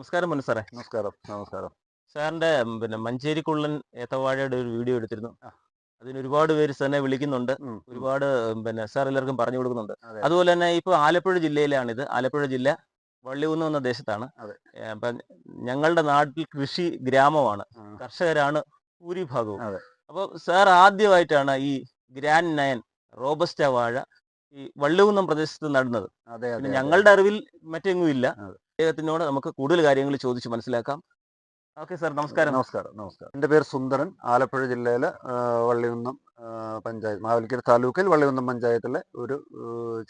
നമസ്കാരം മനു സാറേ. നമസ്കാരം. നമസ്കാരം. സാറിന്റെ പിന്നെ മഞ്ചേരിക്കുള്ളൻ ഏത്തവാഴയുടെ ഒരു വീഡിയോ എടുത്തിരുന്നു. അതിന് ഒരുപാട് പേര് തന്നെ വിളിക്കുന്നുണ്ട്. ഒരുപാട് പിന്നെ സാർ എല്ലാവർക്കും പറഞ്ഞു കൊടുക്കുന്നുണ്ട്. അതുപോലെ തന്നെ ഇപ്പൊ ആലപ്പുഴ ജില്ലയിലാണിത്. ആലപ്പുഴ ജില്ല വള്ളിയൂന്ന് എന്ന ദേശത്താണ്. അപ്പം ഞങ്ങളുടെ നാട്ടിൽ കൃഷി ഗ്രാമമാണ്. കർഷകരാണ് ഭൂരിഭാഗവും. അപ്പൊ അപ്പോൾ സാർ ആദ്യമായിട്ടാണ് ഈ ഗ്രാൻഡ് നയൻ റോബസ്റ്റ വാഴ ഈ വള്ളികുന്നം പ്രദേശത്ത് നടുന്നത്. അതെ ഞങ്ങളുടെ അറിവിൽ മറ്റെങ്ങും ഇല്ല. അദ്ദേഹത്തിനോട് നമുക്ക് കൂടുതൽ കാര്യങ്ങൾ ചോദിച്ച് മനസ്സിലാക്കാം. Okay sir. നമസ്കാരം. നമസ്കാരം. നമസ്കാരം. എന്റെ പേര് സുന്ദരൻ. ആലപ്പുഴ ജില്ലയിലെ വള്ളിയുന്നം വള്ളികുന്നം പഞ്ചായത്ത് മാവലിക്കര താലൂക്കിൽ വള്ളികുന്നം പഞ്ചായത്തിലെ ഒരു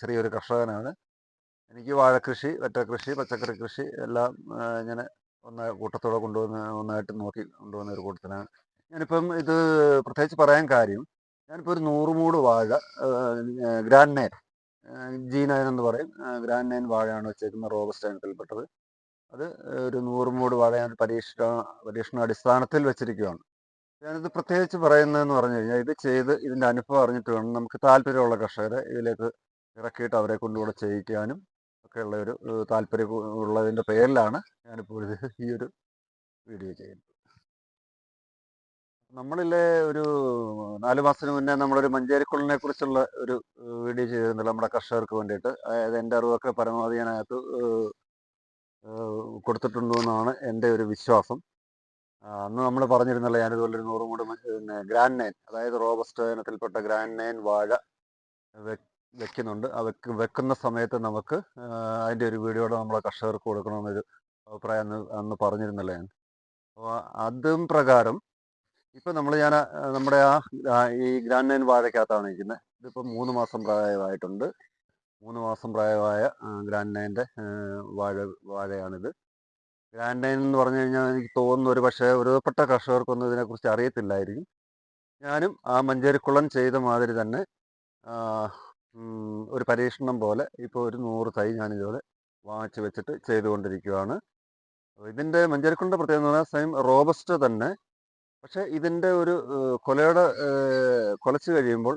ചെറിയൊരു കർഷകനാണ്. എനിക്ക് വാഴക്കൃഷി വറ്റക്കൃഷി പച്ചക്കറി കൃഷി എല്ലാം ഞാൻ ഇങ്ങനെ ഒന്ന് കൂട്ടത്തോടെ കൊണ്ടുവന്ന് ഒന്നായിട്ട് നോക്കി കൊണ്ടുവന്ന ഒരു കൂട്ടത്തിലാണ് ഞാനിപ്പം ഇത് പ്രത്യേകിച്ച് പറയാൻ കാര്യം ഞാനിപ്പോൾ ഒരു നൂറ് മൂട് വാഴ ഗ്രാൻഡ് നയൻ ജി നയൻ എന്ന് പറയും. ഗ്രാൻഡ് നയൻ വാഴയാണ് വെച്ചേക്കുന്ന റോബസ്റ്റ് ഇനത്തിൽപ്പെട്ടത് അത് ഒരു നൂറ് മൂട് വാഴ ഞാൻ പരീക്ഷണ അടിസ്ഥാനത്തിൽ വെച്ചിരിക്കുകയാണ്. ഞാനിത് പ്രത്യേകിച്ച് പറയുന്നതെന്ന് പറഞ്ഞു കഴിഞ്ഞാൽ ഇത് ചെയ്ത് ഇതിന്റെ അനുഭവം അറിഞ്ഞിട്ട് വേണം നമുക്ക് താല്പര്യമുള്ള കർഷകരെ ഇതിലേക്ക് ഇറക്കിയിട്ട് അവരെ കൊണ്ടുകൂടെ ചെയ്യിക്കാനും ഒക്കെയുള്ള ഒരു താല്പര്യം ഉള്ളതിന്റെ പേരിലാണ് ഞാനിപ്പോൾ ഇത് ഈ ഒരു വീഡിയോ ചെയ്യുന്നത്. നമ്മളിലെ ഒരു നാല് മാസത്തിന് മുന്നേ നമ്മളൊരു മഞ്ചേരിക്കുള്ളനെ കുറിച്ചുള്ള ഒരു വീഡിയോ ചെയ്തിരുന്നല്ലോ നമ്മുടെ കർഷകർക്ക് വേണ്ടിയിട്ട്. അതായത് എന്റെ അറിവൊക്കെ പരമാവധി ഞാനകത്ത് ഏഹ്, ഏഹ്, കൊടുത്തിട്ടുണ്ടോ എന്നാണ് എന്റെ ഒരു വിശ്വാസം. അന്ന് നമ്മൾ പറഞ്ഞിരുന്നല്ലോ ഞാനിതുപോലെ ഒരു നൂറ് മൂട് പിന്നെ ഗ്രാൻഡ് നയൻ അതായത് റോബസ്റ്റ് ഇനത്തിൽപ്പെട്ട ഗ്രാൻഡ് നയൻ വാഴ വെക്കുന്നുണ്ട്. ആ വെക്ക് വെക്കുന്ന സമയത്ത് നമുക്ക് അതിന്റെ ഒരു വീഡിയോടെ നമ്മളെ കർഷകർക്ക് കൊടുക്കണമെന്നൊരു അഭിപ്രായം അന്ന് അന്ന് പറഞ്ഞിരുന്നല്ലോ ഞാൻ. അപ്പോൾ അതും പ്രകാരം ഇപ്പം നമ്മൾ ഞാൻ നമ്മുടെ ആ ഈ ഗ്രാൻഡ് നൈൻ വാഴയ്ക്കകത്താണ് ഇരിക്കുന്നത് ഇതിപ്പോ മൂന്ന് മാസം പ്രായമായിട്ടുണ്ട്. മൂന്ന് മാസം പ്രായമായ ഗ്രാൻഡ് നയന്റെ വാഴ വാഴയാണിത്. ഗ്രാൻഡ് നൈൻ എന്ന് പറഞ്ഞു കഴിഞ്ഞാൽ എനിക്ക് തോന്നുന്നു ഒരു പക്ഷേ ഒരുപെട്ട കർഷകർക്കൊന്നും ഇതിനെക്കുറിച്ച് അറിയത്തില്ലായിരിക്കും. ഞാനും ആ മഞ്ചേരിക്കുളം ചെയ്ത മാതിരി തന്നെ ഒരു പരീക്ഷണം പോലെ ഇപ്പോൾ ഒരു നൂറ് തൈ ഞാനിതുപോലെ വാങ്ങിച്ച് വെച്ചിട്ട് ചെയ്തുകൊണ്ടിരിക്കുകയാണ് ഇതിന്റെ മഞ്ചേരിക്കുളിന്റെ പ്രത്യേകത എന്ന് പറഞ്ഞാൽ സെയിം റോബസ്റ്റ് തന്നെ പക്ഷേ ഇതിന്റെ ഒരു കൊലയുടെ കൊലച്ച് കഴിയുമ്പോൾ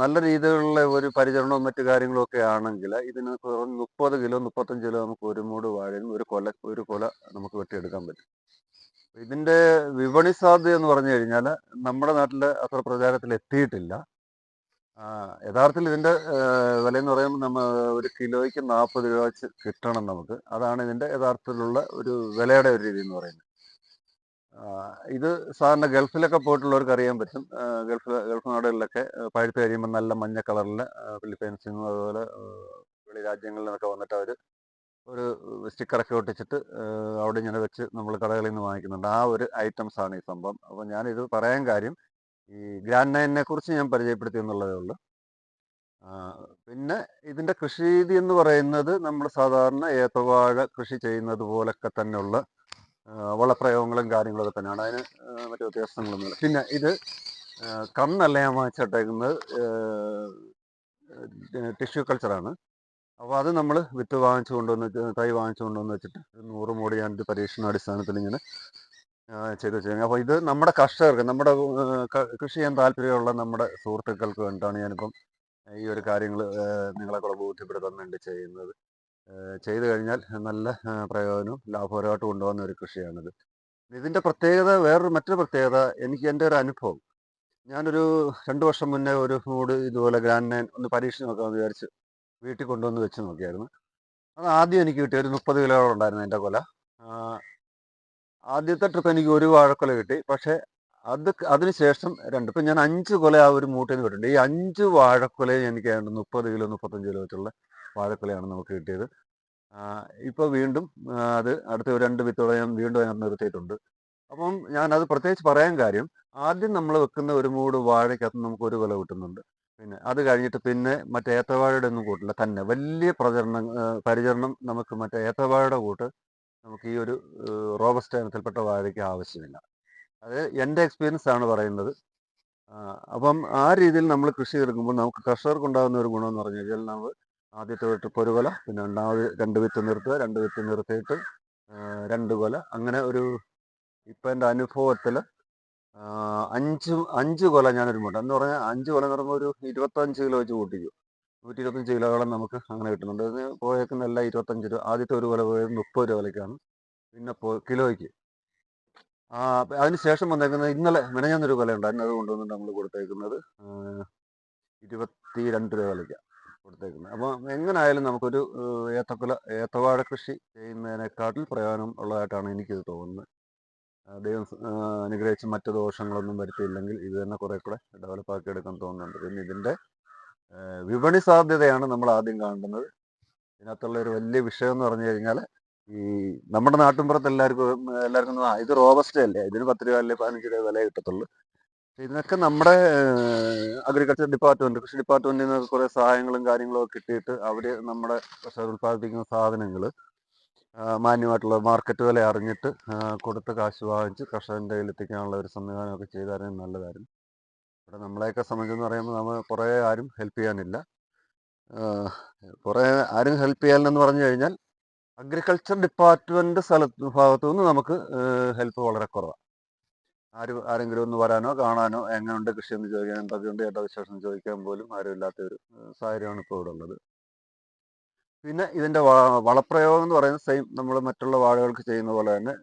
നല്ല രീതിയിലുള്ള ഒരു പരിചരണവും മറ്റു കാര്യങ്ങളും ഒക്കെ ആണെങ്കിൽ ഇതിന് മുപ്പത് കിലോ മുപ്പത്തഞ്ച് കിലോ നമുക്ക് ഒരു മൂട് വാഴയും ഒരു കൊല ഒരു കൊല നമുക്ക് വെട്ടിയെടുക്കാൻ പറ്റും. ഇതിന്റെ വിപണി സാധ്യത എന്ന് പറഞ്ഞു കഴിഞ്ഞാൽ നമ്മുടെ നാട്ടിൽ അത്ര പ്രചാരത്തിൽ എത്തിയിട്ടില്ല. യഥാർത്ഥത്തിൽ ഇതിന്റെ വില എന്ന് പറയുമ്പോൾ നമ്മൾ ഒരു കിലോയ്ക്ക് നാൽപ്പത് രൂപ വെച്ച് കിട്ടണം നമുക്ക്. അതാണ് ഇതിന്റെ യഥാർത്ഥത്തിലുള്ള ഒരു വിലയുടെ ഒരു രീതി എന്ന് പറയുന്നത്. ഇത് സാറിന് ഗൾഫിലൊക്കെ പോയിട്ടുള്ളവർക്ക് അറിയാൻ പറ്റും. ഗൾഫ് ഗൾഫ് നാടുകളിലൊക്കെ പഴുത്ത് കഴിയുമ്പോൾ നല്ല മഞ്ഞ കളറിൽ ഫിലിപ്പൈൻസിൽ നിന്നും അതുപോലെ വെളി രാജ്യങ്ങളിൽ നിന്നൊക്കെ വന്നിട്ട് അവർ ഒരു സ്റ്റിക്കറൊക്കെ ഒട്ടിച്ചിട്ട് അവിടെ ഇങ്ങനെ വെച്ച് നമ്മൾ കടകളിൽ നിന്ന് വാങ്ങിക്കുന്നുണ്ട്. ആ ഒരു ഐറ്റംസ് ആണ് ഈ സംഭവം. അപ്പോൾ ഞാനിത് പറയാൻ കാര്യം ഈ ഗ്രാൻഡ് നയനെ കുറിച്ച് ഞാൻ പരിചയപ്പെടുത്തി എന്നുള്ളതേ ഉള്ളൂ. പിന്നെ ഇതിന്റെ കൃഷി രീതി എന്ന് പറയുന്നത് നമ്മൾ സാധാരണ ഏത്തവാഴ കൃഷി ചെയ്യുന്നത് പോലൊക്കെ തന്നെയുള്ള വളപ്രയോഗങ്ങളും കാര്യങ്ങളൊക്കെ തന്നെയാണ്. അതിന് മറ്റു വ്യത്യാസങ്ങളൊന്നുമില്ല പിന്നെ ഇത് കന്നല്ല ഞാൻ വാങ്ങിച്ചിട്ടേക്കുന്നത് ടിഷ്യൂ കൾച്ചറാണ്. അപ്പോൾ അത് നമ്മൾ വിത്ത് വാങ്ങിച്ചു കൊണ്ടുവന്ന് തൈ വാങ്ങിച്ചു കൊണ്ടുവന്ന് വെച്ചിട്ട് നൂറ് മൂടി പരീക്ഷണ പരീക്ഷണാടിസ്ഥാനത്തിൽ ഇങ്ങനെ ചെയ്ത് വെച്ചിരുന്നു. അപ്പോൾ ഇത് നമ്മുടെ കർഷകർക്ക് നമ്മുടെ കൃഷി ചെയ്യാൻ താല്പര്യമുള്ള നമ്മുടെ സുഹൃത്തുക്കൾക്ക് വേണ്ടിയിട്ടാണ് ഞാനിപ്പം ഈ ഒരു കാര്യങ്ങൾ നിങ്ങളെ കൂടെ ബോധ്യപ്പെടുത്താൻ വേണ്ടി ചെയ്യുന്നത്. ചെയ്തു കഴിഞ്ഞാൽ നല്ല പ്രയോജനവും ലാഭകരമായിട്ട് കൊണ്ടുപോകുന്ന ഒരു കൃഷിയാണിത്. ഇതിന്റെ പ്രത്യേകത വേറൊരു മറ്റൊരു പ്രത്യേകത എനിക്ക് എന്റെ ഒരു അനുഭവം. ഞാനൊരു രണ്ട് വർഷം മുന്നേ ഒരു മൂട് ഇതുപോലെ ഗ്രാൻഡ് നയൻ ഒന്ന് പരീക്ഷ നോക്കാമെന്ന് വിചാരിച്ച് വീട്ടിൽ കൊണ്ടുവന്ന് വെച്ച് നോക്കിയായിരുന്നു. അത് ആദ്യം എനിക്ക് കിട്ടിയ ഒരു മുപ്പത് കിലോയോളം ഉണ്ടായിരുന്നു എന്റെ കൊല. ആദ്യത്തെ ട്രിപ്പ് എനിക്ക് ഒരു വാഴക്കൊല കിട്ടി. പക്ഷേ അത് അതിനുശേഷം രണ്ട് ഇപ്പം ഞാൻ അഞ്ച് കൊല ആ ഒരു മൂട്ടിൽ നിന്ന് വിട്ടിട്ടുണ്ട് ഈ അഞ്ച് വാഴക്കൊലയും എനിക്ക് മുപ്പത് കിലോ മുപ്പത്തഞ്ച് കിലോ വെച്ചുള്ള വാഴക്കൊലയാണ് നമുക്ക് കിട്ടിയത്. ഇപ്പോൾ വീണ്ടും അത് അടുത്ത രണ്ട് വിത്തോടെ ഞാൻ വീണ്ടും അതിനകത്ത് നിർത്തിയിട്ടുണ്ട്. അപ്പം ഞാനത് പ്രത്യേകിച്ച് പറയാൻ കാര്യം ആദ്യം നമ്മൾ വെക്കുന്ന ഒരു മൂട് വാഴയ്ക്കകത്ത് നമുക്ക് ഒരു വില കിട്ടുന്നുണ്ട്. പിന്നെ അത് കഴിഞ്ഞിട്ട് പിന്നെ മറ്റേ ഏത്തവാഴയുടെ ഒന്നും കൂട്ടില്ല തന്നെ വലിയ പ്രചരണം പരിചരണം നമുക്ക് മറ്റേ ഏത്തവാഴയുടെ കൂട്ട് നമുക്ക് ഈ ഒരു റോബസ്റ്റ് ഇനത്തിൽപ്പെട്ട വാഴയ്ക്ക് ആവശ്യമില്ല. അത് എന്റെ എക്സ്പീരിയൻസ് ആണ് പറയുന്നത്. അപ്പം ആ രീതിയിൽ നമ്മൾ കൃഷി എടുക്കുമ്പോൾ നമുക്ക് കർഷകർക്ക് ഉണ്ടാകുന്ന ഒരു ഗുണം എന്ന് പറഞ്ഞു കഴിഞ്ഞാൽ നമ്മൾ ആദ്യത്തെ ട്രിപ്പ് ഒരു കൊല പിന്നെ രണ്ടാമത് രണ്ട് വിത്ത് നിർത്തുക രണ്ട് വിത്ത് നിർത്തിയിട്ട് രണ്ട് കൊല. അങ്ങനെ ഒരു ഇപ്പം എന്റെ അനുഭവത്തിൽ അഞ്ച് അഞ്ച് കൊല ഞാനൊരു മുട്ട. എന്ന് പറഞ്ഞാൽ അഞ്ച് കൊല എന്ന് പറയുമ്പോൾ ഒരു ഇരുപത്തഞ്ച് കിലോ വെച്ച് കൂട്ടിക്കും. നൂറ്റി ഇരുപത്തഞ്ച് കിലോയോളം നമുക്ക് അങ്ങനെ കിട്ടുന്നുണ്ട്. അതിന് പോയേക്കുന്ന എല്ലാം ഇരുപത്തഞ്ച് രൂപ ആദ്യത്തെ ഒരു കൊല പോയത് മുപ്പത് രൂപ വിലയ്ക്കാണ്. പിന്നെ പോ കിലോയ്ക്ക്. ആ അതിന് ശേഷം വന്നേക്കുന്നത് ഇന്നലെ മിനഞ്ഞൊരു കൊല ഉണ്ടായിരുന്നു. അത് കൊണ്ടുവന്നിട്ട് നമ്മൾ കൊടുത്തേക്കുന്നത് ഇരുപത്തി രണ്ട് രൂപ വിലയ്ക്കാണ് കൊടുത്തേക്കുന്നത്. അപ്പോൾ എങ്ങനായാലും നമുക്കൊരു ഏത്തക്കുല ഏത്തവാഴ കൃഷി ചെയ്യുന്നതിനെക്കാട്ടിൽ പ്രയോജനം ഉള്ളതായിട്ടാണ് എനിക്കിത് തോന്നുന്നത്. ദൈവം അനുഗ്രഹിച്ച് മറ്റു ദോഷങ്ങളൊന്നും വരുത്തിയില്ലെങ്കിൽ ഇത് തന്നെ കുറെ കൂടെ ഡെവലപ്പാക്കി എടുക്കാൻ തോന്നുന്നുണ്ട്. പിന്നെ ഇതിന്റെ വിപണി സാധ്യതയാണ് നമ്മൾ ആദ്യം കാണുന്നത് ഇതിനകത്തുള്ള ഒരു വലിയ വിഷയം എന്ന് പറഞ്ഞു കഴിഞ്ഞാൽ ഈ നമ്മുടെ നാട്ടിൻപുറത്ത് എല്ലാവർക്കും എല്ലാവർക്കും ഇത് റോബസ്റ്റ് അല്ലേ ഇതിന് പത്ത് രൂപ അല്ലേ പതിനഞ്ച് രൂപ വില കിട്ടത്തുള്ളൂ. ഇതിനൊക്കെ നമ്മുടെ അഗ്രികൾച്ചർ ഡിപ്പാർട്ട്മെന്റ് കൃഷി ഡിപ്പാർട്ട്മെന്റിൽ നിന്ന് കുറേ സഹായങ്ങളും കാര്യങ്ങളും ഒക്കെ കിട്ടിയിട്ട് അവർ നമ്മുടെ കർഷകർ ഉത്പാദിപ്പിക്കുന്ന സാധനങ്ങൾ മാന്യമായിട്ടുള്ള മാർക്കറ്റ് വില അറിഞ്ഞിട്ട് കൊടുത്ത് കാശ് വാങ്ങിച്ച് കർഷകന്റെ കയ്യിൽ എത്തിക്കാനുള്ള ഒരു സംവിധാനമൊക്കെ ചെയ്താലും നല്ലതായിരുന്നു. ഇവിടെ നമ്മളെയൊക്കെ സംബന്ധിച്ചെന്ന് പറയുമ്പോൾ നമ്മൾ കുറേ ആരും ഹെൽപ്പ് ചെയ്യാനില്ല. കുറേ ആരും ഹെൽപ്പ് ചെയ്യാനെന്ന് പറഞ്ഞു കഴിഞ്ഞാൽ അഗ്രികൾച്ചർ ഡിപ്പാർട്ട്മെന്റ് സ്ഥലത്ത് ഭാഗത്തു നിന്ന് നമുക്ക് ഹെൽപ്പ് വളരെ കുറവാണ് ആരും ആരെങ്കിലും ഒന്ന് വരാനോ കാണാനോ എങ്ങനെയുണ്ട് കൃഷി എന്ന് ചോദിക്കാൻ എന്തൊക്കെയുണ്ട് ഏട്ടാ വിശേഷം എന്ന് ചോദിക്കാൻ പോലും ആരും ഇല്ലാത്ത ഒരു സാഹചര്യമാണ് ഇപ്പോൾ ഇവിടെ ഉള്ളത്. പിന്നെ ഇതിന്റെ വളപ്രയോഗം എന്ന് പറയുന്നത് സെയിം നമ്മൾ മറ്റുള്ള വാഴകൾക്ക് ചെയ്യുന്ന പോലെ തന്നെ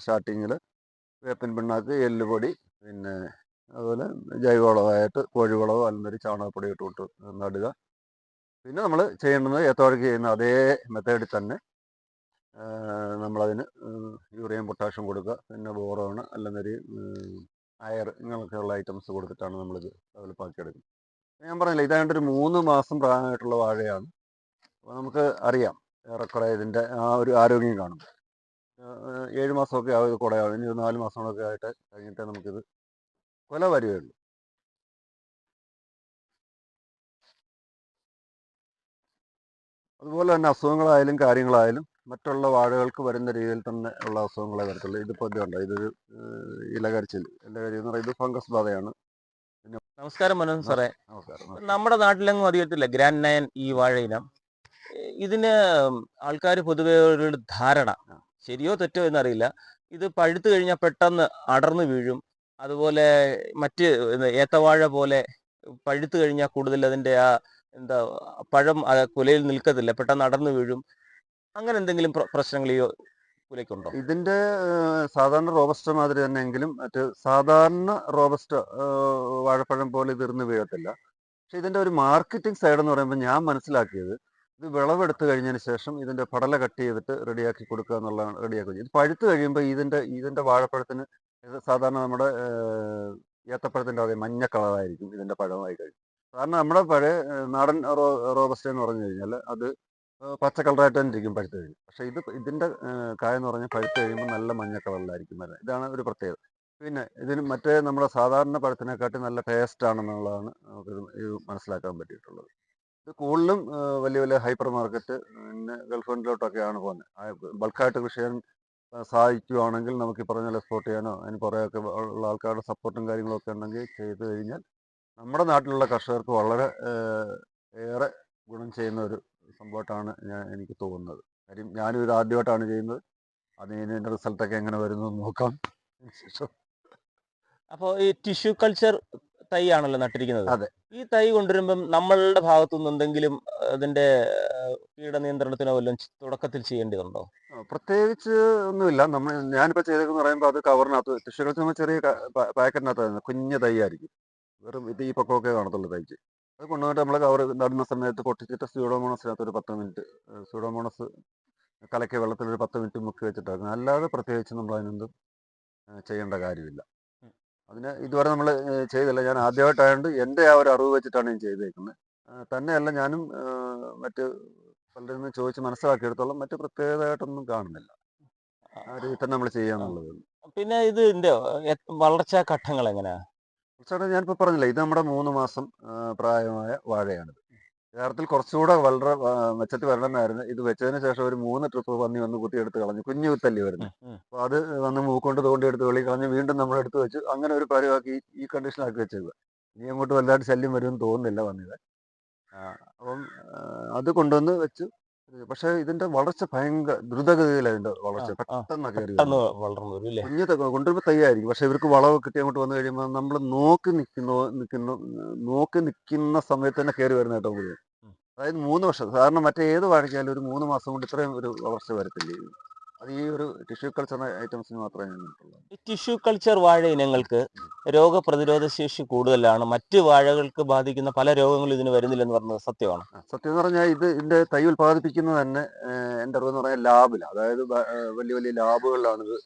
സ്റ്റാർട്ടിങ്ങിൽ വേപ്പൻ പിണ്ണാക്ക് എല്ലുപൊടി പിന്നെ അതുപോലെ ജൈവവളമായിട്ട് കോഴിവളമോ അല്ലെങ്കിൽ ചാണകപ്പൊടി ഇട്ട് വിട്ട് നടുക. പിന്നെ നമ്മൾ ചെയ്യേണ്ടത് ഏത്തവാഴയ്ക്ക് ചെയ്യുന്ന അതേ മെത്തേഡിൽ തന്നെ നമ്മളതിന് യൂറിയം പൊട്ടാഷ്യം കൊടുക്കുക. പിന്നെ ബോറോണ് അല്ലെന്നൊരു അയർ ഇങ്ങനെയൊക്കെയുള്ള ഐറ്റംസ് കൊടുത്തിട്ടാണ് നമ്മളിത് ഡെവലപ്പാക്കി എടുക്കുന്നത് ഞാൻ പറഞ്ഞില്ല ഇതാണ്ട് ഒരു മൂന്ന് മാസം പ്രായമായിട്ടുള്ള വാഴയാണ്. അപ്പോൾ നമുക്ക് അറിയാം ഏറെക്കുറെ ഇതിന്റെ ആ ഒരു ആരോഗ്യം കാണും. ഏഴ് മാസമൊക്കെ ആവും ഇത് കുടയാവും. ഇനി ഒരു നാല് മാസങ്ങളൊക്കെ ആയിട്ട് കഴിഞ്ഞിട്ടേ നമുക്കിത് കൊല വരികയുള്ളൂ. അതുപോലെ തന്നെ അസുഖങ്ങളായാലും കാര്യങ്ങളായാലും മറ്റുള്ള വാഴകൾക്ക് വരുന്ന രീതിയിൽ തന്നെ ഉള്ള അസുഖങ്ങളെ വരത്തുള്ളൂ. ഇതിപ്പോൾ ഇതുണ്ട് ഇതൊരു ഇലകരിച്ചിൽ. ഇലകരി എന്ന് പറയുന്നത് ഫംഗസ് ബാധയാണ്. നമസ്കാരം മനോജ് സാറേ. നമ്മുടെ നാട്ടിലെങ്ങും അധികത്തില്ല ഗ്രാൻഡ് നയൻ ഈ വാഴ ഇനം ഏ- ഇതിന് ആൾക്കാർ പൊതുവെ ഒരു ധാരണ. ശരിയോ തെറ്റോ എന്നറിയില്ല. ഇത് പഴുത്തു കഴിഞ്ഞാൽ പെട്ടെന്ന് അടർന്നു വീഴും. അതുപോലെ മറ്റ് ഏത്തവാഴ പോലെ പഴുത്തു കഴിഞ്ഞാൽ കൂടുതൽ അതിന്റെ ആ എന്താ പഴം കുലയിൽ നിൽക്കത്തില്ല. പെട്ടെന്ന് അടർന്നു വീഴും. അങ്ങനെ എന്തെങ്കിലും പ്ര- പ്രശ്നങ്ങൾ ഈ കുലയ്ക്കുണ്ടോ ഇതിന്റെ സാധാരണ റോബസ്റ്റ മാതിരി തന്നെയെങ്കിലും മറ്റ് സാധാരണ റോബസ്റ്റ വാഴപ്പഴം പോലെ ഇതിർന്ന് വീഴത്തില്ല പക്ഷെ ഇതിന്റെ ഒരു മാർക്കറ്റിംഗ് സൈഡ് എന്ന് പറയുമ്പോൾ ഞാൻ മനസ്സിലാക്കിയത് ഇത് വിളവെടുത്തു കഴിഞ്ഞതിന് ശേഷം ഇതിന്റെ പടല കട്ട് ചെയ്തിട്ട് റെഡിയാക്കി കൊടുക്കുക എന്നുള്ളതാണ് റെഡിയാക്കുക. ഇത് പഴുത്ത് കഴിയുമ്പോൾ ഇതിന്റെ ഇതിന്റെ വാഴപ്പഴത്തിന് സാധാരണ നമ്മുടെ ഏത്തപ്പഴത്തിന്റെ അതേ മഞ്ഞ കളറായിരിക്കും ഇതിന്റെ പഴമായി കഴിയും കാരണം നമ്മുടെ പഴയ നാടൻ റോ റോബസ്റ്റ എന്ന് പറഞ്ഞു കഴിഞ്ഞാൽ അത് പച്ച കളറായിട്ട് തന്നെ ഇരിക്കും പഴുത്ത് കഴിഞ്ഞ് പക്ഷെ ഇത് ഇതിന്റെ കായ എന്ന് പറഞ്ഞാൽ പഴുത്ത് കഴിയുമ്പോൾ നല്ല മഞ്ഞ കളറിലായിരിക്കും വരുന്നത്. ഇതാണ് ഒരു പ്രത്യേകത. പിന്നെ ഇതിന് മറ്റേ നമ്മുടെ സാധാരണ പഴത്തിനെക്കാട്ടി നല്ല ടേസ്റ്റ് ആണെന്നുള്ളതാണ് നമുക്ക് മനസ്സിലാക്കാൻ പറ്റിയിട്ടുള്ളത്. ഇത് കൂടുതലും വലിയ വലിയ ഹൈപ്പർ മാർക്കറ്റ് പിന്നെ ഗൾഫിലോട്ടൊക്കെയാണ് പോകുന്നത്. ബൾക്കായിട്ട് കൃഷി ചെയ്യാൻ ആ, സാധിക്കുകയാണെങ്കിൽ നമുക്ക് ഈ പറഞ്ഞ എക്സ്പോർട്ട് ചെയ്യാനോ അതിന് കുറേയൊക്കെ ഉള്ള ആൾക്കാരുടെ സപ്പോർട്ടും കാര്യങ്ങളൊക്കെ ഉണ്ടെങ്കിൽ ചെയ്തു കഴിഞ്ഞാൽ നമ്മുടെ നാട്ടിലുള്ള കർഷകർക്ക് വളരെ ഏറെ ഗുണം ചെയ്യുന്ന ഒരു സംഭവമായിട്ടാണ് ഞാൻ എനിക്ക് തോന്നുന്നത്. കാര്യം ഞാനും ഇത് ആദ്യമായിട്ടാണ് ചെയ്യുന്നത്. അത് ഇതിന്റെ റിസൾട്ടൊക്കെ എങ്ങനെ വരുന്നു നോക്കാം. അപ്പോൾ ഈ ടിഷ്യൂ കൾച്ചർ തൈ ആണല്ലോ നട്ടിരിക്കുന്നത്. അതെ. ഈ തൈ കൊണ്ടുവരുമ്പം നമ്മളുടെ ഭാഗത്തു നിന്ന് എന്തെങ്കിലും അതിന്റെ കീട കീടനിയന്ത്രണത്തിനോ വല്ലതും തുടക്കത്തിൽ ചെയ്യേണ്ടതുണ്ടോ? പ്രത്യേകിച്ച് ഒന്നുമില്ല. നമ്മൾ ഞാനിപ്പോൾ ചെയ്തേക്കെന്ന് പറയുമ്പോൾ അത് കവറിനകത്ത് ടിഷ്യൂ കൾച്ചർ ചെറിയ പാക്കറ്റിനകത്ത് കുഞ്ഞു തൈ ആയിരിക്കും. വെറും ഇത് ഈ പക്കമൊക്കെ കാണത്തുള്ളൂ തൈക്ക്. അത് കൊണ്ടുവന്നിട്ട് നമ്മൾ കവർ നടുന്ന സമയത്ത് പൊട്ടിച്ചിട്ട് സ്യൂഡോമോണസിനകത്ത് ഒരു പത്ത് മിനിറ്റ് സ്യൂഡോമോണസ് കലക്കി വെള്ളത്തിൽ ഒരു പത്ത് മിനിറ്റ് മുക്കി വെച്ചിട്ടാക്കും അല്ലാതെ പ്രത്യേകിച്ച് നമ്മൾ അതിനൊന്നും ചെയ്യേണ്ട കാര്യമില്ല. അതിന് ഇതുവരെ നമ്മൾ ചെയ്തില്ല. ഞാൻ ആദ്യമായിട്ടായതുകൊണ്ട് എന്റെ ആ ഒരു അറിവ് വെച്ചിട്ടാണ് ഞാൻ ചെയ്തേക്കുന്നത് തന്നെയല്ല ഞാനും മറ്റ് പലരിൽ നിന്ന് ചോദിച്ച് മനസ്സിലാക്കിയെടുത്തോളം മറ്റ് പ്രത്യേകതയായിട്ടൊന്നും കാണുന്നില്ല. ആ രീതിയിൽ തന്നെ നമ്മൾ ചെയ്യാന്നുള്ളത്. പിന്നെ ഇത് വളർച്ചാ ഘട്ടങ്ങൾ എങ്ങനെയാ ചേട്ടാ ഞാനിപ്പോൾ പറഞ്ഞില്ല ഇത് നമ്മുടെ മൂന്ന് മാസം പ്രായമായ വാഴയാണിത്. യഥാർത്ഥത്തിൽ കുറച്ചുകൂടെ വളരെ മെച്ചത്തിൽ വരണമെന്നായിരുന്നു. ഇത് വെച്ചതിന് ശേഷം ഒരു മൂന്ന് ട്രിപ്പ് പന്നി വന്ന് കുത്തിയെടുത്ത് കളഞ്ഞു. കുഞ്ഞു കുത്തല്ലേ വരുന്നത് ഉം. അപ്പോൾ അത് വന്ന് മൂക്കൊണ്ട് തോണ്ടി എടുത്ത് വെളി കളഞ്ഞ് വീണ്ടും നമ്മൾ എടുത്ത് വെച്ച് അങ്ങനെ ഒരു പരിവാക്കി ഈ കണ്ടീഷനാക്കി വെച്ചേക്കുക ഇനി അങ്ങോട്ട് വല്ലാണ്ട് ശല്യം വരുമെന്ന് തോന്നുന്നില്ല വന്നിത്. അപ്പം അത് കൊണ്ടുവന്ന് വെച്ച്. പക്ഷേ ഇതിന്റെ വളർച്ച ഭയങ്കര ദ്രുതഗതിയിലാണ് ഇതിന്റെ വളർച്ച. പെട്ടെന്ന് കയറി കുഞ്ഞ് ത- പക്ഷെ ഇവർക്ക് വളവ് കിട്ടി അങ്ങോട്ട് വന്നു കഴിയുമ്പോൾ നമ്മൾ നോക്കി നിൽക്കുന്നു നിൽക്കുന്നു നോക്കി നിൽക്കുന്ന സമയത്ത് തന്നെ കയറി വരുന്ന കേട്ടോ കൂടുതൽ അതായത് മൂന്ന് വർഷം. സാധാരണ മറ്റേ ഏത് വാഴയ്ക്കായാലും ഒരു മൂന്ന് മാസം കൊണ്ട് ഇത്രയും ഒരു വളർച്ച വരത്തില്ല. അത് ഈ ഒരു ടിഷ്യൂ കൾച്ചർ ഐറ്റംസിന് മാത്രമേ ഞാൻ കണ്ടിട്ടുള്ളൂ ഈ ടിഷ്യൂ കൾച്ചർ വാഴ ഇനങ്ങൾക്ക് രോഗപ്രതിരോധ ശേഷി കൂടുതലാണ്. മറ്റ് വാഴകൾക്ക് ബാധിക്കുന്ന പല രോഗങ്ങളും ഇതിന് വരുന്നില്ലെന്ന് പറഞ്ഞത് സത്യമാണ്? സത്യം എന്ന് പറഞ്ഞാൽ ഇത് ഇതിന്റെ തൈ ഉൽപ്പാദിപ്പിക്കുന്നത് തന്നെ എന്റെ എന്റെ അറിവെന്ന് പറഞ്ഞാൽ ലാബിലാണ് അതായത് വലിയ വലിയ ലാബുകളിലാണ് ഇത്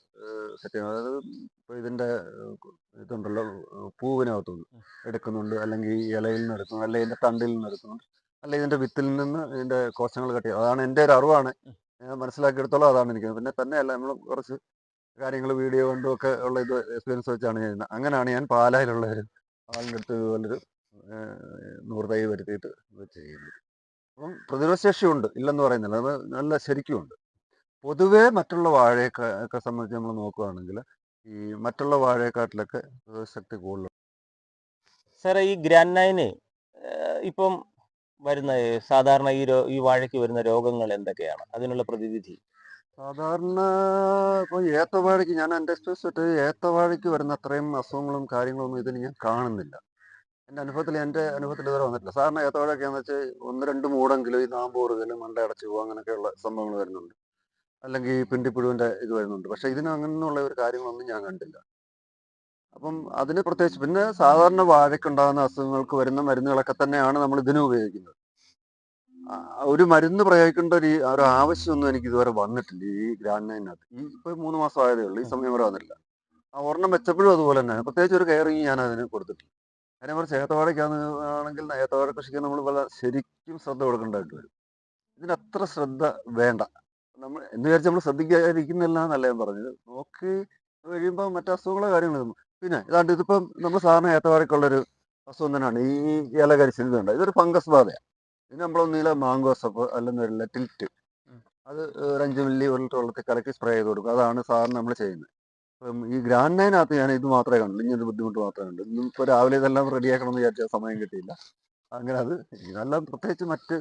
സത്യം. ചെയ്യുന്നത് അതായത് ഇപ്പോൾ ഇതിന്റെ ഇതുണ്ടല്ലോ പൂവിനകത്തുനിന്ന് എടുക്കുന്നുണ്ട്. അല്ലെങ്കിൽ ഇലയിൽ നിന്ന് എടുക്കുന്നു അല്ലെങ്കിൽ ഇതിന്റെ തണ്ടിൽ നിന്ന് എടുക്കുന്നുണ്ട്. അല്ലെങ്കിൽ ഇതിന്റെ വിത്തിൽ നിന്ന് ഇതിന്റെ കോശങ്ങൾ കട്ടി അതാണ് എന്റെ ഒരു അറിവാണ്. ഞാൻ മനസ്സിലാക്കിയെടുത്തോളം അതാണ് എനിക്ക് പിന്നെ തന്നെയല്ല നമ്മൾ കുറച്ച് കാര്യങ്ങൾ വീഡിയോ കണ്ടും ഒക്കെ ഉള്ള ഇത് എക്സ്പീരിയൻസ് വെച്ചാണ് ചെയ്യുന്നത് അങ്ങനെയാണ് ഞാൻ പാലായിലുള്ള ഒരു ആളിന്റെ അടുത്ത് ഇതുപോലൊരു നൂറ് തൈ വരുത്തിയിട്ട് വെച്ച് ചെയ്യുന്നത്. അപ്പം പ്രതിരോധ ഉണ്ട് ഇല്ലെന്ന് പറയുന്നില്ല. അത് നല്ല ശരിക്കും ഉണ്ട്. പൊതുവേ മറ്റുള്ള വാഴയൊക്കെ ഒക്കെ സംബന്ധിച്ച് നമ്മൾ നോക്കുകയാണെങ്കിൽ ഈ മറ്റുള്ള വാഴയെക്കാട്ടിലൊക്കെ പ്രതിരോധശക്തി കൂടുതലുണ്ട്. സാറേ ഈ ഗ്രാൻഡ് നയന് ഇപ്പം വരുന്ന സാധാരണ ഈ ഈ വാഴയ്ക്ക് വരുന്ന രോഗങ്ങൾ എന്തൊക്കെയാണ്? അതിനുള്ള പ്രതിവിധി. സാധാരണ ഇപ്പോൾ ഏത്തവാഴയ്ക്ക് ഞാൻ എന്റെ വെച്ച് ഏത്തവാഴയ്ക്ക് വരുന്ന അത്രയും അസുഖങ്ങളും കാര്യങ്ങളൊന്നും ഇതിന് ഞാൻ കാണുന്നില്ല. എന്റെ അനുഭവത്തിൽ എന്റെ അനുഭവത്തിൽ ഇതുവരെ വന്നിട്ടില്ല. സാധാരണ ഏത്തവാഴയൊക്കെ എന്ന് വെച്ചാൽ ഒന്ന് രണ്ട് മൂടെങ്കിലും ഈ നാമ്പൂറുകലും മണ്ട അടച്ചു പോകുക അങ്ങനെയൊക്കെയുള്ള സംഭവങ്ങൾ വരുന്നുണ്ട്. അല്ലെങ്കിൽ പിണ്ടിപ്പുഴുവിന്റെ ഇത് വരുന്നുണ്ട്. പക്ഷെ ഇതിന് അങ്ങനെയുള്ള ഒരു കാര്യങ്ങളൊന്നും ഞാൻ കണ്ടില്ല. അപ്പം അതിന് പ്രത്യേകിച്ച് പിന്നെ സാധാരണ വാഴയ്ക്കുണ്ടാകുന്ന അസുഖങ്ങൾക്ക് വരുന്ന മരുന്നുകളൊക്കെ തന്നെയാണ് നമ്മൾ ഇതിനും ഉപയോഗിക്കുന്നത്. ഒരു മരുന്ന് പ്രയോഗിക്കേണ്ട ഒരു ഒരു ആവശ്യമൊന്നും എനിക്ക് ഇതുവരെ വന്നിട്ടില്ല ഈ ഗ്രാൻഡിനകത്ത് ഈ ഇപ്പൊ മൂന്ന് മാസം ആയതേ ഉള്ളൂ ഈ സമയം വരെ വന്നിട്ടില്ല. ആ ഒരെണ്ണം വെച്ചപ്പോഴും അതുപോലെ തന്നെ പ്രത്യേകിച്ച് ഒരു കെയറിങ് ഞാൻ അതിന് കൊടുത്തിട്ടില്ല. കാര്യം പറഞ്ഞാൽ ഏത്തവാഴയ്ക്കാന്ന് ആണെങ്കിൽ ഏത്തവാഴ കൃഷിക്ക് നമ്മൾ വല്ല ശരിക്കും ശ്രദ്ധ കൊടുക്കേണ്ടതായിട്ട് വരും. ഇതിന് അത്ര ശ്രദ്ധ വേണ്ട. നമ്മൾ എന്ന് വിചാരിച്ച് നമ്മൾ ശ്രദ്ധിക്കാതിരിക്കുന്നില്ല എന്നല്ല ഞാൻ പറഞ്ഞത്. നോക്കി കഴിയുമ്പോൾ മറ്റു അസുഖങ്ങളോ കാര്യങ്ങൾ പിന്നെ ഇതാണ്ട് ഇതിപ്പം നമ്മൾ സാധാരണ ഏത്തവാഴയ്ക്കുള്ളൊരു അസുഖം തന്നെയാണ് ഈ ഇല കരിച്ചിൽ ഇതുണ്ട്. ഇതൊരു ഫംഗസ് ബാധയാണ് പിന്നെ നമ്മളൊന്നുമില്ല മാങ്കോ സപ്പ് അല്ലെന്നില്ല ടിൽറ്റ്. അത് ഒരു അഞ്ച് മില്ലി ഒരു ലിറ്റർ വെള്ളത്തിൽ കലക്കി സ്പ്രേ ചെയ്ത് കൊടുക്കും. അതാണ് സാധാരണ നമ്മൾ ചെയ്യുന്നത്. അപ്പം ഈ ഗ്രാൻഡ് നൈനകത്ത് ഞാൻ ഇത് മാത്രമേ കണ്ടുള്ളൂ. ഇനി ഒരു ബുദ്ധിമുട്ട് മാത്രമേ കണ്ടു ഇന്നും ഇപ്പോൾ രാവിലെ ഇതെല്ലാം റെഡിയാക്കണം എന്ന് വിചാരിച്ച സമയം കിട്ടിയില്ല. അങ്ങനെ അത് ഇതെല്ലാം പ്രത്യേകിച്ച് മറ്റ്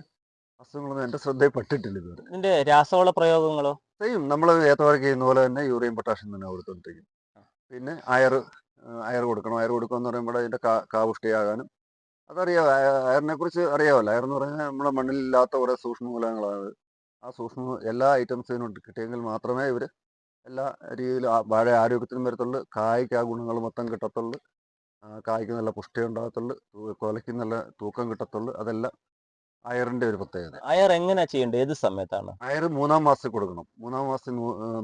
അസുഖങ്ങളൊന്നും എന്റെ ശ്രദ്ധയിൽപ്പെട്ടിട്ടില്ല ഇതുവരെ. ഇതിന്റെ രാസവള പ്രയോഗങ്ങളോ? ചെയ്യും നമ്മൾ ഏത്തവാഴയ്ക്ക് ചെയ്യുന്ന പോലെ തന്നെ യൂറിയം പൊട്ടാഷ്യം തന്നെ കൊടുത്തോണ്ടിരിക്കും. പിന്നെ അയർ അയർ കൊടുക്കണം. അയർ കൊടുക്കുകയെന്ന് പറയുമ്പോൾ അതിന്റെ കാ കാപുഷ്ടിയാകാനും അതറിയാം. അയറിനെ കുറിച്ച് അറിയാമല്ലോ അയർ എന്ന് പറഞ്ഞാൽ നമ്മുടെ മണ്ണിൽ ഇല്ലാത്ത കുറേ സൂക്ഷ്മമൂലങ്ങളാണ്. ആ സൂക്ഷ്മ എല്ലാ ഐറ്റംസിനും കിട്ടിയെങ്കിൽ മാത്രമേ ഇവർ എല്ലാ രീതിയിലും വാഴ ആരോഗ്യത്തിനും വരത്തുള്ളൂ. കായ്ക്ക് ആ ഗുണങ്ങൾ മൊത്തം കിട്ടത്തുള്ളൂ. കായ്ക്ക് നല്ല പുഷ്ടി ഉണ്ടാകത്തുള്ളൂ. കൊലയ്ക്ക് നല്ല തൂക്കം കിട്ടത്തുള്ളൂ. അതെല്ലാം അയറിന്റെ ഒരു പ്രത്യേകത. അയർ എങ്ങനെ ചെയ്യേണ്ടത്? ഏത് സമയത്താണ്? അയർ മൂന്നാം മാസത്തിൽ കൊടുക്കണം. മൂന്നാം മാസത്തിൽ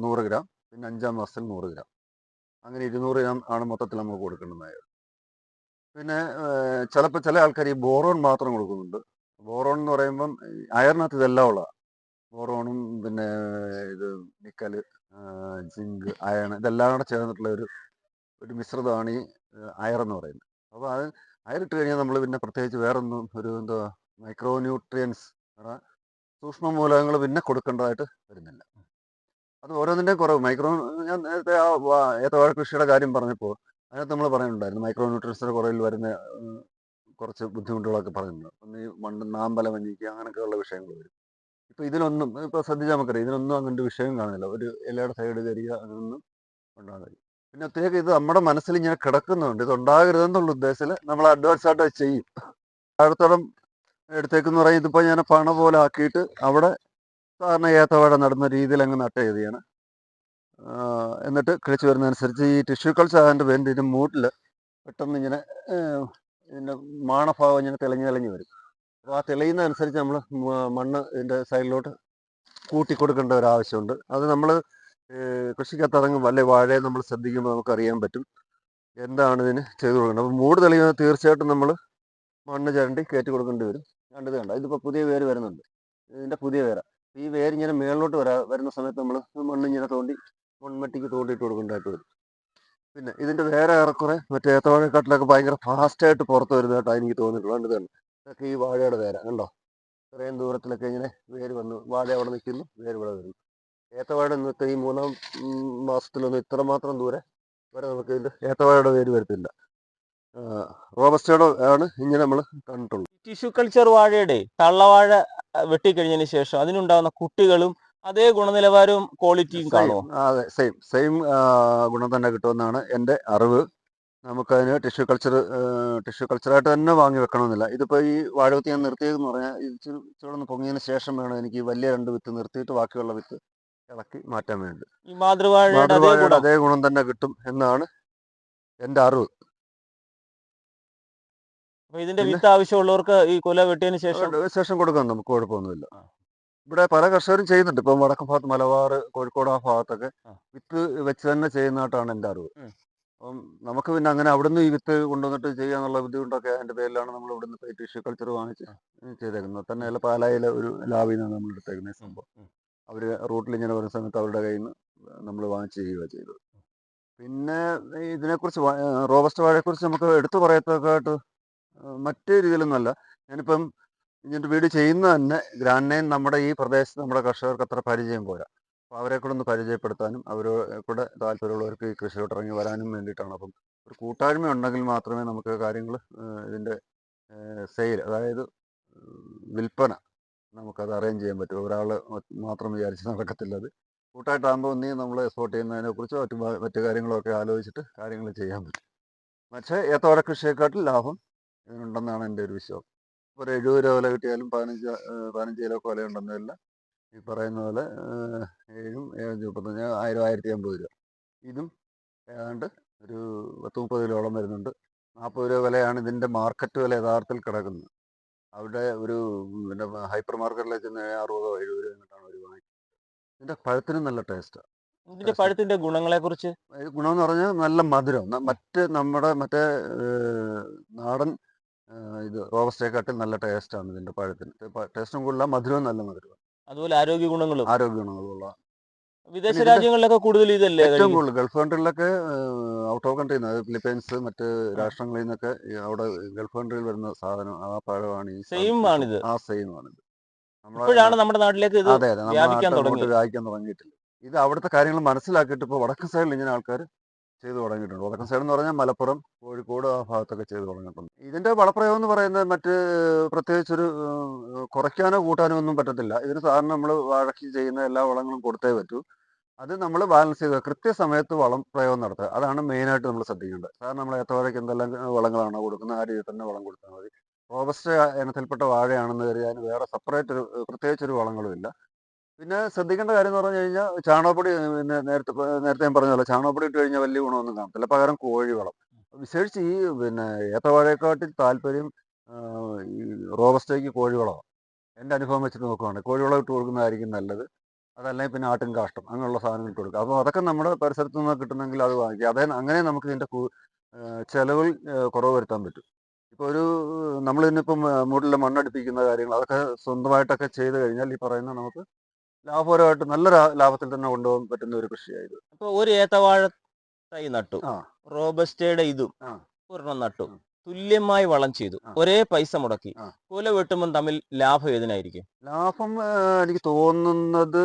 നൂറ് ഗ്രാം. പിന്നെ അഞ്ചാം മാസത്തിൽ നൂറ് ഗ്രാം. അങ്ങനെ ഇരുന്നൂറ് ഗ്രാം ആണ് മൊത്തത്തിൽ നമ്മൾ കൊടുക്കേണ്ടത് അയർ പിന്നെ ചിലപ്പോൾ ചില ആൾക്കാർ ഈ ബോറോൺ മാത്രം കൊടുക്കുന്നുണ്ട്. ബോറോൺ എന്ന് പറയുമ്പം അയറിനകത്ത് ഇതെല്ലാം ഉള്ള ബോറോണും പിന്നെ ഇത് നിക്കൽ ജിങ്ക് അയൺ ഇതെല്ലാം കൂടെ ചേർന്നിട്ടുള്ള ഒരു ഒരു മിശ്രിതമാണ് ഈ അയർ എന്ന് പറയുന്നത്. അപ്പോൾ അത് അയറിട്ട് കഴിഞ്ഞാൽ നമ്മൾ പിന്നെ പ്രത്യേകിച്ച് വേറൊന്നും ഒരു എന്താ മൈക്രോ ന്യൂട്രിയൻസ് സൂക്ഷ്മ മൂലകങ്ങൾ പിന്നെ കൊടുക്കേണ്ടതായിട്ട് വരുന്നില്ല. അത് ഓരോന്നിന്റെ കുറവ്. മൈക്രോ ഞാൻ നേരത്തെ ആ ഏത്തവാഴ കൃഷിയുടെ കാര്യം പറഞ്ഞപ്പോൾ അതിനകത്ത് നമ്മൾ പറയുന്നുണ്ടായിരുന്നു മൈക്രോ ന്യൂട്രിയൻസിന്റെ കുറവിൽ വരുന്ന കുറച്ച് ബുദ്ധിമുട്ടുകളൊക്കെ പറയുന്നുണ്ട്. ഒന്ന് ഈ മണ്ണ് നാമ്പല മഞ്ഞിക്കുക അങ്ങനെയൊക്കെയുള്ള വിഷയങ്ങൾ വരും. ഇപ്പോൾ ഇതിനൊന്നും ഇപ്പോൾ ശ്രദ്ധിച്ചാൽ നമുക്കറിയാം ഇതിനൊന്നും അങ്ങനത്തെ വിഷയം കാണുന്നില്ല. ഒരു ഇലയുടെ സൈഡ് കരിക അങ്ങനൊന്നും ഉണ്ടാകുന്നില്ല പിന്നെ ഒത്തിരിയൊക്കെ ഇത് നമ്മുടെ മനസ്സിൽ ഇങ്ങനെ കിടക്കുന്നുണ്ട്. ഇത് ഉണ്ടാകരുതെന്നുള്ള ഉദ്ദേശത്തിൽ നമ്മൾ അഡ്വാൻസ് ആയിട്ട് ചെയ്യും. താഴത്തോളം എടുത്തേക്കെന്ന് പറയും ഇതിപ്പോൾ ഞാൻ പണ പോലെ ആക്കിയിട്ട് അവിടെ സാധാരണ ഏത്തവാഴ നടുന്ന രീതിയിൽ അങ്ങ് നട്ട് ചെയ്തിയാണ് എന്നിട്ട് കിളിച്ച് വരുന്നതനുസരിച്ച് ഈ ടിഷ്യൂ കൾച്ചർ അതിന്റെ വേണ്ടി ഇതിന്റെ മൂട്ടിൽ പെട്ടെന്ന് ഇങ്ങനെ ഇതിന്റെ മാണഭാവം ഇങ്ങനെ തെളിഞ്ഞ് തെളിഞ്ഞ് വരും. അപ്പോൾ ആ തെളിയുന്നതനുസരിച്ച് നമ്മൾ മണ്ണ് ഇതിന്റെ സൈഡിലോട്ട് കൂട്ടി കൊടുക്കേണ്ട ഒരു ആവശ്യമുണ്ട്. അത് നമ്മൾ കൃഷിക്കത്തിറങ്ങും വല്ല വാഴയെ നമ്മൾ ശ്രദ്ധിക്കുമ്പോൾ നമുക്ക് അറിയാൻ പറ്റും എന്താണ് ഇതിന് ചെയ്തു കൊടുക്കേണ്ടത്. അപ്പോൾ മൂട് തെളിയുന്നത് തീർച്ചയായിട്ടും നമ്മൾ മണ്ണ് ചരണ്ടി കയറ്റി കൊടുക്കേണ്ടി വരും. കണ്ടത് കണ്ട? ഇതിപ്പോൾ പുതിയ വേര് വരുന്നുണ്ട്. ഇതിന്റെ പുതിയ വേര. ഈ വേരിങ്ങനെ മേളിലോട്ട് വരാ വരുന്ന സമയത്ത് നമ്മൾ മണ്ണിങ്ങനെ തോണ്ടി മൺമട്ടിക്ക് തോണ്ടിയിട്ട് കൊടുക്കേണ്ടതായിട്ട് വരും പിന്നെ ഇതിന്റെ വേറെ ഏറെക്കുറെ മറ്റേ ഏത്തവാഴക്കാട്ടിലൊക്കെ ഭയങ്കര ഫാസ്റ്റായിട്ട് പുറത്ത് വരുന്നതായിട്ടാണ് എനിക്ക് തോന്നിയിട്ടുള്ളത്. കണ്ടോ? ഇതൊക്കെ ഈ വാഴയുടെ വേര കണ്ടോ? ഇത്രയും ദൂരത്തിലൊക്കെ ഇങ്ങനെ വേര് വന്നു വാഴ അവിടെ നിൽക്കുന്നു വേര് ഇവിടെ വരുന്നു. ഏത്തവാഴ ഇന്നത്തെ ഈ മൂന്നാം മാസത്തിലൊന്നും ഇത്ര മാത്രം ദൂരെ വരെ നമുക്ക് ഇതിന്റെ ഏത്തവാഴയുടെ വേര് വരത്തില്ല. റോബസ്റ്റയുടെ ആണ് ഇങ്ങനെ നമ്മൾ കണ്ടിട്ടുള്ളത്. ടിഷ്യൂ കൾച്ചർ വാഴയുടെ തള്ളവാഴ വെട്ടിക്കഴിഞ്ഞതിന് ശേഷം അതിനുണ്ടാകുന്ന കുട്ടികളും അതേ ഗുണനിലവാരവും ക്വാളിറ്റിയും കാണുമോ അതെ. സെയിം സെയിം ഗുണം തന്നെ കിട്ടുമെന്നാണ് എന്റെ അറിവ്. നമുക്കതിന് ടിഷ്യൂ കൾച്ചർ ടിഷ്യൂ കൾച്ചറായിട്ട് തന്നെ വാങ്ങി വെക്കണമെന്നില്ല. ഇതിപ്പോൾ ഈ വാഴവത്തി ഞാൻ നിർത്തിയതെന്ന് പറഞ്ഞാൽ ഇത് ഇച്ചിരി പൊങ്ങിയതിന് ശേഷം വേണം എനിക്ക് വലിയ രണ്ട് വിത്ത് നിർത്തിയിട്ട് ബാക്കിയുള്ള വിത്ത് ഇളക്കി മാറ്റാൻ വേണ്ടി. മാതൃവാഴയുടെ അതേ ഗുണം തന്നെ കിട്ടും എന്നാണ് എന്റെ അറിവ്. അപ്പൊ ഇതിന്റെ വിത്ത് ആവശ്യമുള്ളവർക്ക് ഈ കുല വെട്ടിയതിന് ശേഷം ശേഷം കൊടുക്കാം നമുക്ക് കുഴപ്പമൊന്നുമില്ല. ഇവിടെ പല കർഷകരും ചെയ്യുന്നുണ്ട്. ഇപ്പം വടക്കൻ ഭാഗത്ത് മലബാർ കോഴിക്കോട് ആ ഭാഗത്തൊക്കെ വിത്ത് വെച്ച് തന്നെ ചെയ്യുന്നതായിട്ടാണ് എന്റെ അറിവ്. അപ്പം നമുക്ക് പിന്നെ അങ്ങനെ അവിടുന്ന് ഈ വിത്ത് കൊണ്ടുവന്നിട്ട് ചെയ്യാന്നുള്ള ബുദ്ധിമുട്ടൊക്കെ അതിന്റെ പേരിലാണ് നമ്മൾ ഇവിടുന്ന് പോയി ടിഷ്യൂ കൾച്ചർ വാങ്ങിച്ച് ചെയ്തേക്കുന്നത്. തന്നെ അല്ല പാലായിലെ ഒരു ലാബിൽ നിന്നാണ് നമ്മൾ എടുത്തേക്കുന്നത് സംഭവം. അവർ അവർ റൂട്ടിൽ ഇങ്ങനെ വരുന്ന സമയത്ത് അവരുടെ കയ്യിൽ നിന്ന് നമ്മൾ വാങ്ങിച്ച് ചെയ്യുക ചെയ്തത്. പിന്നെ ഇതിനെക്കുറിച്ച് റോബസ്റ്റ് വാഴയെക്കുറിച്ച് നമുക്ക് എടുത്തു പറയത്തക്കായിട്ട് മറ്റു രീതിയിലൊന്നുമല്ല ഞാനിപ്പം ഇതിന്റെ വീട് ചെയ്യുന്ന തന്നെ ഗ്രാൻഡ് നൈൻ നമ്മുടെ ഈ പ്രദേശത്ത് നമ്മുടെ കർഷകർക്ക് അത്ര പരിചയം പോരാ. അപ്പോൾ അവരെ കൂടെ ഒന്ന് പരിചയപ്പെടുത്താനും അവരെ കൂടെ താല്പര്യമുള്ളവർക്ക് ഈ കൃഷിയോട്ട് ഇറങ്ങി വരാനും വേണ്ടിയിട്ടാണ്. അപ്പം ഒരു കൂട്ടായ്മ ഉണ്ടെങ്കിൽ മാത്രമേ നമുക്ക് കാര്യങ്ങൾ ഇതിന്റെ സെയിൽ അതായത് വിൽപ്പന നമുക്കത് അറേഞ്ച് ചെയ്യാൻ പറ്റും. ഒരാൾ മാത്രം വിചാരിച്ച് നടക്കത്തില്ല അത്. കൂട്ടായിട്ടാകുമ്പോൾ ഒന്നീ നമ്മൾ എക്സ്പോർട്ട് ചെയ്യുന്നതിനെ കുറിച്ചോ മറ്റു മറ്റു കാര്യങ്ങളൊക്കെ ആലോചിച്ചിട്ട് കാര്യങ്ങൾ ചെയ്യാൻ പറ്റും. പക്ഷേ ഏത്തവാഴ കൃഷിയെക്കാട്ടിൽ ലാഭം ഇതിനുണ്ടെന്നാണ് എന്റെ ഒരു വിശ്വാസം. ഒരു എഴുപത് രൂപ വില കിട്ടിയാലും പതിനഞ്ച് പതിനഞ്ച് കിലോ കൊല ഉണ്ടെന്നില്ല ഈ പറയുന്ന പോലെ ഏഴും ഏഴ് മുപ്പത്തഞ്ച് ആയിരം ആയിരത്തി അമ്പത് രൂപ. ഇതും ഏതാണ്ട് ഒരു പത്ത് മുപ്പത് കിലോളം വരുന്നുണ്ട്. നാൽപ്പത് രൂപ വിലയാണ് ഇതിന്റെ മാർക്കറ്റ് വില യഥാർത്ഥത്തിൽ കിടക്കുന്നത്. അവിടെ ഒരു പിന്നെ ഹൈപ്പർ മാർക്കറ്റിലേക്ക് ചെന്ന് അറുപതോ എഴുപത് രൂപ എന്നിട്ടാണ് അവർ വാങ്ങിക്കുന്നത്. ഇതിന്റെ പഴത്തിനും നല്ല ടേസ്റ്റാണ് ഇതിന്റെ പഴത്തിന്റെ ഗുണങ്ങളെ കുറിച്ച് ഗുണമെന്ന് പറഞ്ഞാൽ നല്ല മധുരം. മറ്റ് നമ്മുടെ മറ്റേ നാടൻ ഇത് റോബസ്റ്റേക്കാട്ടിൽ നല്ല ടേസ്റ്റാണ് ഇതിന്റെ പഴത്തിന്. ടേസ്റ്റും കൂടുതലും മധുരവും നല്ല മധുരമാണ്. അതുപോലെ ആരോഗ്യ ഗുണങ്ങളും. ആരോഗ്യ ഗുണങ്ങളുള്ള വിദേശ രാജ്യങ്ങളിലൊക്കെ കൂടുതൽ ഇതല്ലേ ഏറ്റവും കൂടുതൽ ഗൾഫ് കൺട്രികളിലൊക്കെ ഔട്ട് ഓഫ് കൺട്രി ഫിലിപ്പൈൻസ് മറ്റ് രാഷ്ട്രങ്ങളിൽ നിന്നൊക്കെ അവിടെ ഗൾഫ് കൺട്രിയിൽ വരുന്ന സാധനം ആ പഴമാണ് ഈ സെയിം ആണിത്. ആ സെയിം ആണിത്. ഇപ്പോഴാണ് നമ്മുടെ നാട്ടിലേക്ക് ഇത് അതെ അതെ നമ്മുടെ വ്യാപിക്കാൻ നാട്ടിൽ വ്യാപിക്കാൻ തുടങ്ങിയിട്ടില്ല. ഇത് അവിടുത്തെ കാര്യങ്ങൾ മനസ്സിലാക്കിയിട്ട് ഇപ്പോൾ വടക്കൻ സൈഡിൽ ഇങ്ങനെ ആൾക്കാർ ചെയ്തു തുടങ്ങിയിട്ടുണ്ട്. വടക്കൻ സൈഡ് എന്ന് പറഞ്ഞാൽ മലപ്പുറം കോഴിക്കോട് ആ ഭാഗത്തൊക്കെ ചെയ്തു തുടങ്ങിയിട്ടുണ്ട്. ഇതിന്റെ വളപ്രയോഗം എന്ന് പറയുന്നത് മറ്റ് പ്രത്യേകിച്ചൊരു കുറയ്ക്കാനോ കൂട്ടാനോ ഒന്നും പറ്റത്തില്ല. ഇതിന് സാധാരണ നമ്മൾ വഴക്കി ചെയ്യുന്ന എല്ലാ വളങ്ങളും കൊടുത്തേ പറ്റൂ. അത് നമ്മൾ ബാലൻസ് ചെയ്ത് കൃത്യസമയത്ത് വളം പ്രയോഗം നടത്തുക. അതാണ് മെയിനായിട്ട് നമ്മൾ ശ്രദ്ധിക്കേണ്ടത്. സാധാരണ നമ്മൾ ഏത്തവാഴയ്ക്ക് എന്തെല്ലാം വളങ്ങളാണോ കൊടുക്കുന്നത് ആ രീതിയിൽ തന്നെ വളം കൊടുത്താൽ മതി. റോബസ്റ്റ് ഇനത്തിൽപ്പെട്ട വാഴയാണെന്ന് കരുതി അതിന് വേറെ സെപ്പറേറ്റ് ഒരു പ്രത്യേകിച്ചൊരു വളങ്ങളും ഇല്ല. പിന്നെ ശ്രദ്ധിക്കേണ്ട കാര്യം എന്ന് പറഞ്ഞു കഴിഞ്ഞാൽ ചാണകപ്പൊടി പിന്നെ നേരത്തെ നേരത്തെ ഞാൻ പറഞ്ഞല്ലോ ചാണകപ്പൊടി ഇട്ട് കഴിഞ്ഞാൽ വലിയ ഗുണമൊന്നും കാണത്തില്ല. പകരം കോഴിവളം. വിശേഷിച്ച് ഈ പിന്നെ ഏത്തവാഴയെക്കാട്ടിൽ താല്പര്യം ഈ റോബസ്റ്റേക്ക് കോഴിവളമാണ് എന്റെ അനുഭവം വെച്ചിട്ട് നോക്കുവാണെങ്കിൽ കോഴിവളം ഇട്ട് കൊടുക്കുന്നതായിരിക്കും നല്ലത്. അതല്ലെങ്കിൽ പിന്നെ ആട്ടിൻ കാഷ്ടം അങ്ങനെയുള്ള സാധനങ്ങൾ ഇട്ട് കൊടുക്കുക അപ്പോൾ അതൊക്കെ നമ്മുടെ പരിസരത്ത് നിന്ന് കിട്ടുന്നെങ്കിൽ അത് വാങ്ങിക്കുക അതായത് അങ്ങനെ നമുക്ക് ഇതിന്റെ ചിലവിൽ കുറവ് വരുത്താൻ പറ്റും. ഇപ്പോൾ ഒരു നമ്മൾ ഇന്നിപ്പം മൂട്ടിൽ മണ്ണടിപ്പിക്കുന്ന കാര്യങ്ങൾ അതൊക്കെ സ്വന്തമായിട്ടൊക്കെ ചെയ്ത് കഴിഞ്ഞാൽ ഈ പറയുന്ന നമുക്ക് ലാഭകരമായിട്ട് നല്ല ലാഭത്തിൽ തന്നെ കൊണ്ടുപോകാൻ പറ്റുന്ന ഒരു കൃഷിയായത്. ഇപ്പൊ ഒരു ഏത്തവാഴ തൈ നട്ടു. റോബസ്റ്റയുടെ ഇതും. ഒരെണ്ണം നട്ടു. തുല്യമായി വളം ചെയ്തു. ഒരേ പൈസ മുടക്കി. കുല വെട്ടുമ്പോൾ തമ്മിൽ ലാഭം ഏതിനായിരിക്കും? ലാഭം എനിക്ക് തോന്നുന്നത്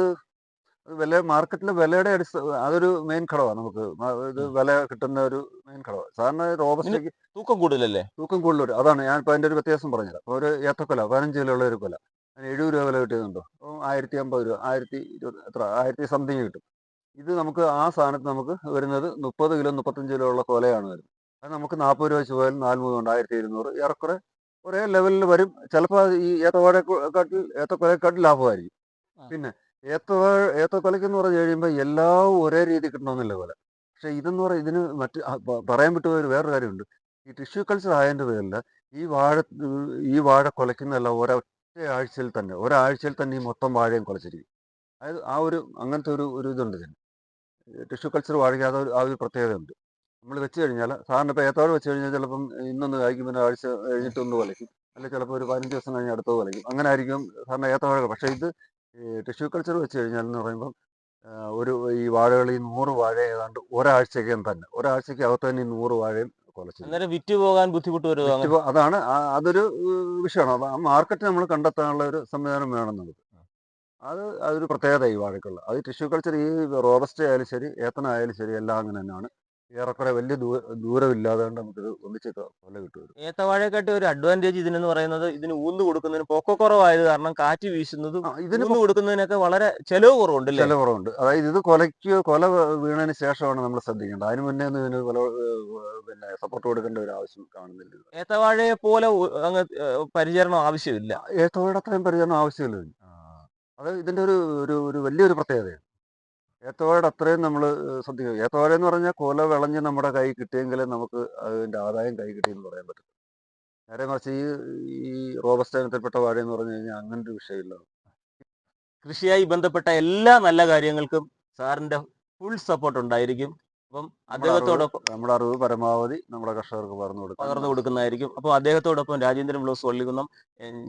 വില മാർക്കറ്റിലെ വിലയുടെ അടിസ്ഥാന അതൊരു മെയിൻ ഘടകമാണ് നമുക്ക്. ഇത് വില കിട്ടുന്ന ഒരു മെയിൻ ഘടകം സാധാരണ റോബസ്റ്റയ്ക്ക് തൂക്കം കൂടുതലല്ലേ? തൂക്കം കൂടുതൽ അതാണ് ഞാൻ ഇപ്പൊ അതിന്റെ ഒരു വ്യത്യാസം പറഞ്ഞത് ഒരു ഏത്തക്കൊല പതിനഞ്ച് കിലോ ഉള്ള ഒരു കൊല. എഴുപത് രൂപ വില കിട്ടിയതുണ്ടോ? അപ്പോൾ ആയിരത്തി അമ്പത് രൂപ ആയിരത്തി ഇരുപത് എത്ര ആയിരത്തി സംതിങ് കിട്ടും. ഇത് നമുക്ക് ആ സാധനത്ത് നമുക്ക് വരുന്നത് മുപ്പത് കിലോ മുപ്പത്തഞ്ച് കിലോ ഉള്ള കൊലയാണ് വരുന്നത്. അത് നമുക്ക് നാൽപ്പത് രൂപ വെച്ച് പോയാൽ നാല് ഉണ്ട് ആയിരത്തി ഇരുന്നൂറ് ഏറെക്കുറെ ഒരേ ലെവലിൽ വരും. ചിലപ്പോൾ ഈ ഏത്തവാഴക്കാട്ടിൽ ഏത്തക്കൊലക്കാട്ടിൽ ലാഭമായിരിക്കും. പിന്നെ ഏത്തവാഴ ഏത്തക്കൊലയ്ക്ക് എന്ന് പറഞ്ഞു കഴിയുമ്പോൾ എല്ലാം ഒരേ രീതി കിട്ടണമെന്നില്ല പോലെ പക്ഷേ ഇതെന്ന് പറയുന്നത് ഇതിന് മറ്റ് പറയാൻ വിട്ടുപോയ ഒരു വേറൊരു കാര്യമുണ്ട്. ഈ ടിഷ്യൂ കൾച്ചർ ആയതിന്റെ പേരിൽ ഈ വാഴ ഈ വാഴ കൊലയ്ക്കുന്നതല്ല ഒരൊറ്റ ആഴ്ചയിൽ തന്നെ ഒരാഴ്ചയിൽ തന്നെ ഈ മൊത്തം വാഴയും കുളച്ചിരിക്കും. അതായത് ആ ഒരു അങ്ങനത്തെ ഒരു ഒരു ഇതുണ്ട് ഇതിന്. ടിഷ്യൂ കൾച്ചർ വാഴയ്ക്ക് അതൊരു ആ ഒരു പ്രത്യേകതയുണ്ട്. നമ്മൾ വെച്ച് കഴിഞ്ഞാൽ സാധാരണ ഇപ്പോൾ ഏത്തോടെ വെച്ച് കഴിഞ്ഞാൽ ചിലപ്പം ഇന്നൊന്ന് കായ്ക്കും പിന്നെ ആഴ്ച കഴിഞ്ഞിട്ട് ഒന്ന് കുലയ്ക്കും. അല്ലെങ്കിൽ ചിലപ്പോൾ ഒരു പതിനഞ്ച് ദിവസം കഴിഞ്ഞ് അടുത്തത് കുലയ്ക്കും. അങ്ങനെ ആയിരിക്കും സാധാരണ ഏത്തവാഴ പക്ഷേ ഇത് ടിഷ്യൂ കൾച്ചർ വെച്ച് കഴിഞ്ഞാൽ എന്ന് പറയുമ്പം ഒരു ഈ വാഴകൾ ഈ നൂറ് വാഴ ഏതാണ്ട് ഒരാഴ്ചയ്ക്കും തന്നെ ഒരാഴ്ചയ്ക്ക് അകത്ത് തന്നെ ഈ നൂറ് വാഴയും കുലച്ചു അന്നേരം വിറ്റ് പോകാൻ ബുദ്ധിമുട്ട് വരുമോ അങ്ങനെ? അതാണ് അതൊരു വിഷയമാണ്. ആ മാർക്കറ്റ് നമ്മൾ കണ്ടെത്താനുള്ള ഒരു സംവിധാനം വേണം നമുക്ക്. അത് അതൊരു പ്രത്യേകത ഈ വാഴക്കുള്ള അത് ടിഷ്യൂ കൾച്ചർ ഈ റോബസ്റ്റ് ആയാലും ശരി ഏത്തനായാലും ശരി എല്ലാം അങ്ങനെ തന്നെയാണ്. ഏറെക്കുറെ വലിയ ദൂരമില്ലാതെ നമുക്ക് ഒന്നിച്ച് കൊല കിട്ടും ഏത്തവാഴയെക്കാട്ടി ഒരു അഡ്വാന്റേജ് ഇതിനെന്ന് പറയുന്നത് ഇതിന് ഊന്ന് കൊടുക്കുന്നതിന് പൊക്കക്കുറവായത് കാരണം കാറ്റ് വീശുന്നതും ഇതിന് ഊന്ന് കൊടുക്കുന്നതിനൊക്കെ വളരെ ചെലവ് കുറവുണ്ട് ചെലവ് ചില കുറവുണ്ട്. അതായത് ഇത് കൊലയ്ക്ക് കൊല വീണതിന് ശേഷമാണ് നമ്മൾ ശ്രദ്ധിക്കേണ്ടത്. അതിന് മുന്നേ ഒന്നും ഇതിന് കൊല പിന്നെ സപ്പോർട്ട് കൊടുക്കേണ്ട ഒരു ആവശ്യം കാണുന്നില്ല. ഏത്തവാഴയെ പോലെ അങ്ങ് പരിചരണം ആവശ്യമില്ല. ഏത്തവാഴ അത്രയും പരിചരണം ആവശ്യമില്ല. അത് ഇതിന്റെ ഒരു ഒരു വലിയൊരു പ്രത്യേകതയാണ്. ഏത്തവാഴയുടെ അത്രയും നമ്മൾ ശ്രദ്ധിക്കുക ഏത്തവാഴ എന്ന് പറഞ്ഞാൽ കൊല വിളഞ്ഞ് നമ്മുടെ കൈ കിട്ടിയെങ്കിലേ നമുക്ക് അതിന്റെ ആദായം കൈ കിട്ടിയെന്ന് പറയാൻ പറ്റും നേരെ മറിച്ച് ഈ ഈ റോബസ്റ്റ് ഇനത്തിൽപ്പെട്ട വാഴ എന്ന് പറഞ്ഞു കഴിഞ്ഞാൽ അങ്ങനെ ഒരു വിഷയമില്ല. കൃഷിയായി ബന്ധപ്പെട്ട എല്ലാ നല്ല കാര്യങ്ങൾക്കും സാറിന്റെ ഫുൾ സപ്പോർട്ട് ഉണ്ടായിരിക്കും. അപ്പം അദ്ദേഹത്തോടൊപ്പം നമ്മുടെ അറിവ് പരമാവധി നമ്മുടെ കർഷകർക്ക് പകർന്നു കൊടുക്കും പകർന്നു കൊടുക്കുന്നതായിരിക്കും. അപ്പോൾ അദ്ദേഹത്തോടൊപ്പം രാജേന്ദ്രൻ ബ്ലോസ് വള്ളികുന്നം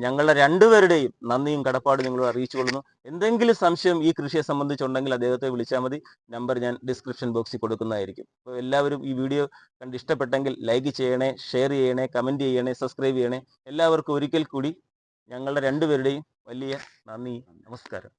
ഞങ്ങളുടെ രണ്ടുപേരുടെയും നന്ദിയും കടപ്പാട് നിങ്ങൾ അറിയിച്ചു കൊള്ളുന്നു. എന്തെങ്കിലും സംശയം ഈ കൃഷിയെ സംബന്ധിച്ചുണ്ടെങ്കിൽ അദ്ദേഹത്തെ വിളിച്ചാൽ മതി. നമ്പർ ഞാൻ ഡിസ്ക്രിപ്ഷൻ ബോക്സിൽ കൊടുക്കുന്നതായിരിക്കും. അപ്പോൾ എല്ലാവരും ഈ വീഡിയോ കണ്ട് ഇഷ്ടപ്പെട്ടെങ്കിൽ ലൈക്ക് ചെയ്യണേ ഷെയർ ചെയ്യണേ കമന്റ് ചെയ്യണേ സബ്സ്ക്രൈബ് ചെയ്യണേ. എല്ലാവർക്കും ഒരിക്കൽ കൂടി ഞങ്ങളുടെ രണ്ടുപേരുടെയും വലിയ നന്ദി നമസ്കാരം.